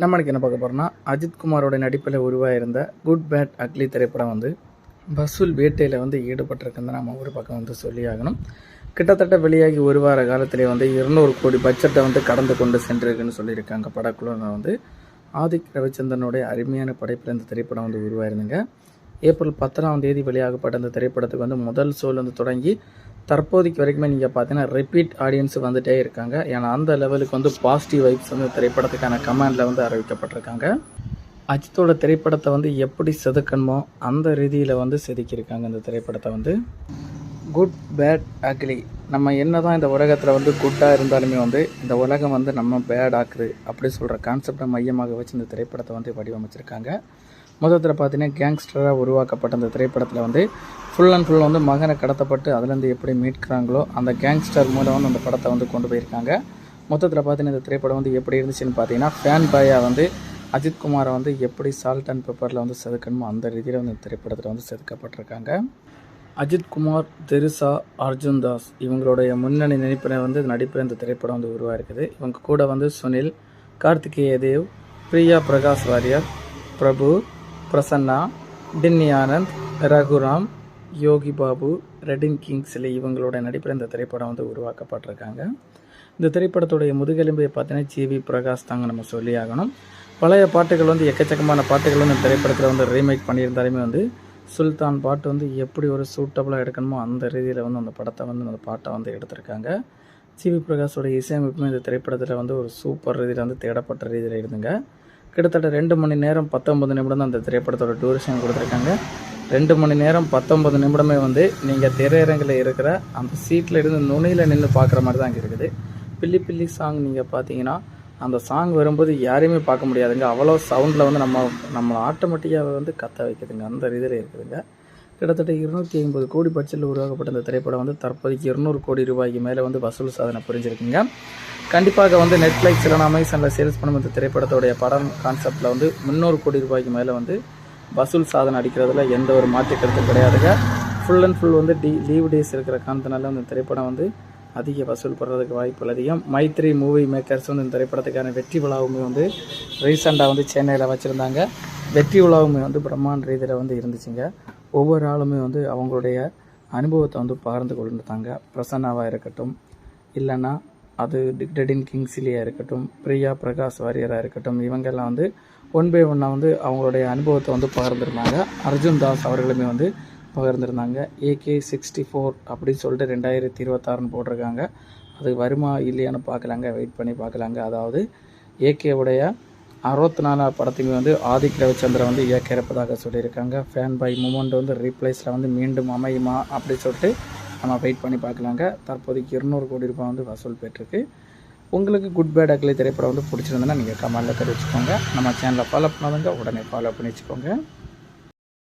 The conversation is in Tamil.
நம்மளுக்கு என்ன பார்க்க போகிறோம்னா அஜித்குமாரோட நடிப்பில் உருவாயிருந்த குட் பேட் அக்லி திரைப்படம் வந்து வசூல் வேட்டையில் வந்து ஈடுபட்டிருக்குன்னு நம்ம ஒரு பக்கம் வந்து சொல்லி ஆகணும். கிட்டத்தட்ட வெளியாகி ஒரு வார காலத்திலே வந்து இருநூறு கோடி பட்ஜெட்டை வந்து கடந்து கொண்டு சென்றிருக்குன்னு சொல்லியிருக்காங்க படக்குழுவில் வந்து. ஆதிக் ரவிச்சந்திரனுடைய அருமையான படைப்பில் இந்த திரைப்படம் வந்து உருவாயிருந்துங்க. ஏப்ரல் பத்தாம் தேதி வெளியாகப்பட்ட இந்த திரைப்படத்துக்கு வந்து முதல் சோல் வந்து தொடங்கி தற்போதைக்கு வரைக்குமே நீங்கள் பார்த்தீங்கன்னா ரிப்பீட் ஆடியன்ஸ் வந்துகிட்டே இருக்காங்க. ஏன்னா அந்த லெவலுக்கு வந்து பாசிட்டிவ் வைப்ஸ் வந்து திரைப்படத்துக்கான கமாண்டில் வந்து அறிவிக்கப்பட்டிருக்காங்க. அஜித்தோட திரைப்படத்தை வந்து எப்படி செதுக்கணுமோ அந்த ரீதியில் வந்து செதுக்கியிருக்காங்க இந்த திரைப்படத்தை வந்து. குட் பேட் அக்லி நம்ம என்ன தான் இந்த உலகத்தில் வந்து குட்டாக இருந்தாலுமே வந்து இந்த உலகம் வந்து நம்ம பேட் ஆக்குது அப்படி சொல்கிற கான்செப்டை மையமாக வச்சு இந்த திரைப்படத்தை வந்து வடிவமைச்சிருக்காங்க. மொத்தத்தில் பார்த்தீங்கன்னா கேங்ஸ்டராக உருவாக்கப்பட்ட இந்த திரைப்படத்தில் வந்து ஃபுல் அண்ட் ஃபுல் வந்து மகனை கடத்தப்பட்டு அதுலேருந்து எப்படி மீட்கிறாங்களோ அந்த கேங்ஸ்டர் மூலம் வந்து அந்த படத்தை வந்து கொண்டு போயிருக்காங்க. மொத்தத்தில் பார்த்தீங்கன்னா இந்த திரைப்படம் வந்து எப்படி இருந்துச்சுன்னு பார்த்தீங்கன்னா ஃபேன் பாயாக வந்து அஜித் குமாரை வந்து எப்படி சால்ட் அண்ட் பெப்பரில் வந்து செதுக்கணுமோ அந்த ரீதியில் வந்து இந்த திரைப்படத்தில் வந்து செதுக்கப்பட்டிருக்காங்க. அஜித் குமார் தெருசா அர்ஜுன் தாஸ் இவங்களுடைய முன்னணி நடிப்பில் வந்து நடிப்பில் இந்த திரைப்படம் வந்து உருவாயிருக்குது. இவங்க கூட வந்து சுனில் கார்த்திகேய தேவ் பிரியா பிரகாஷ் வாரியர் பிரபு பிரசன்னா டின்னி ஆனந்த் ரகுராம் யோகி பாபு ரெடின் கிங்ஸ்லி இவங்களோட நடிப்பில் இந்த திரைப்படம் வந்து உருவாக்கப்பட்டிருக்காங்க. இந்த திரைப்படத்துடைய முதுகெலும்பை பார்த்தீங்கன்னா ஜிவி பிரகாஷ் தாங்க நம்ம சொல்லி ஆகணும். பழைய பாட்டுகள் வந்து எக்கச்சக்கமான பாட்டுகள் வந்து இந்த திரைப்படத்தில் வந்து ரீமேக் பண்ணியிருந்தாலுமே வந்து சுல்தான் பாட்டு வந்து எப்படி ஒரு சூட்டபுளாக எடுக்கணுமோ அந்த ரீதியில் வந்து அந்த படத்தை வந்து அந்த பாட்டை வந்து எடுத்திருக்காங்க. ஜிவி பிரகாஷோட இசையமைப்புமே இந்த திரைப்படத்தில் வந்து ஒரு சூப்பர் ரீதியில் வந்து தேடப்பட்ட ரீதியில் இருந்துங்க. கிட்டத்தட்ட ரெண்டு மணி நேரம் பத்தொம்பது நிமிடம் தான் அந்த திரைப்படத்தோட டூரேஷன் கொடுத்துருக்காங்க. ரெண்டு மணி நேரம் பத்தொம்பது நிமிடமே வந்து நீங்கள் திரையரங்கில் இருக்கிற அந்த சீட்டில் இருந்து நுனியில் நின்று பார்க்குற மாதிரி தான் இருக்குது. பில்லி பில்லி சாங் நீங்கள் பார்த்தீங்கன்னா அந்த சாங் வரும்போது யாரையுமே பார்க்க முடியாதுங்க. அவ்வளோ சவுண்டில் வந்து நம்ம நம்மளை ஆட்டோமேட்டிக்காக வந்து கத்த வைக்குதுங்க. அந்த இதில் இருக்குதுங்க. கிட்டத்தட்ட இருநூற்றி ஐம்பது கோடி பட்ஜெட்டில் உருவாக்கப்பட்ட இந்த திரைப்படம் வந்து தற்போதைக்கு இருநூறு கோடி ரூபாய்க்கு மேலே வந்து வசூல் சாதனை புரிஞ்சிருக்குங்க. கண்டிப்பாக வந்து நெட்ஃப்ளிக்ஸ் இல்லைனா அமேசானில் சேல்ஸ் பண்ணும் இந்த திரைப்படத்தோடைய படம் கான்செப்டில் வந்து முந்நூறு கோடி ரூபாய்க்கு மேலே வந்து வசூல் சாதனை அடிக்கிறதுல எந்த ஒரு மாற்று கருத்தும் கிடையாதுங்க. ஃபுல் அண்ட் ஃபுல் வந்து டி லீவ் டேஸ் இருக்கிற காரணத்தினால இந்த திரைப்படம் வந்து அதிக வசூல் படுறதுக்கு வாய்ப்புகள் அதிகம். மைத்ரி மூவி மேக்கர்ஸ் வந்து இந்த திரைப்படத்துக்கான வெற்றி விழாவுமே வந்து ரீசெண்டாக வந்து சென்னையில் வச்சுருந்தாங்க. வெற்றி விழாவுமே வந்து பிரம்மாண்ட ரீதியில் வந்து இருந்துச்சுங்க. ஒவ்வொரு ஆளுமே வந்து அவங்களுடைய அனுபவத்தை வந்து பகிர்ந்து கொண்டிருந்தாங்க பிரசன்னாவாக இருக்கட்டும் இல்லைன்னா அது டிக்டடின் கிங்ஸ்லியாக இருக்கட்டும் பிரியா பிரகாஷ் வாரியராக இருக்கட்டும் இவங்கெல்லாம் வந்து ஒன் பை ஒன்னாக வந்து அவங்களுடைய அனுபவத்தை வந்து பகிர்ந்துருந்தாங்க. அர்ஜுன் தாஸ் அவர்களுமே வந்து பகிர்ந்துருந்தாங்க. ஏகே சிக்ஸ்டி ஃபோர் அப்படின்னு சொல்லிட்டு ரெண்டாயிரத்தி இருபத்தாறுன்னு போட்டிருக்காங்க. அது வருமா இல்லையான்னு பார்க்கலாங்க. வெயிட் பண்ணி பார்க்கலாங்க. அதாவது ஏகேவுடைய அறுபத்தி நாலாவது படத்தையுமே வந்து ஆதிக் ரவிச்சந்திரன் வந்து இயக்க இருப்பதாக சொல்லியிருக்காங்க. ஃபேன் பை மூமெண்ட் வந்து ரீப்ளேஸில் வந்து மீண்டும் அமையுமா அப்படி சொல்லிட்டு நம்ம வெயிட் பண்ணி பார்க்கலாங்க. தற்போதைக்கு இருநூறு கோடி ரூபாய் வந்து வசூல் பெற்றிருக்கு. உங்களுக்கு குட் பேட் அக்லி திரைப்படம் வந்து பிடிச்சிருந்ததுன்னா நீங்கள் கமெண்டில் தெரிவிச்சுக்கோங்க. நம்ம சேனலை ஃபாலோ பண்ணாதங்க உடனே ஃபாலோ பண்ணி வச்சுக்கோங்க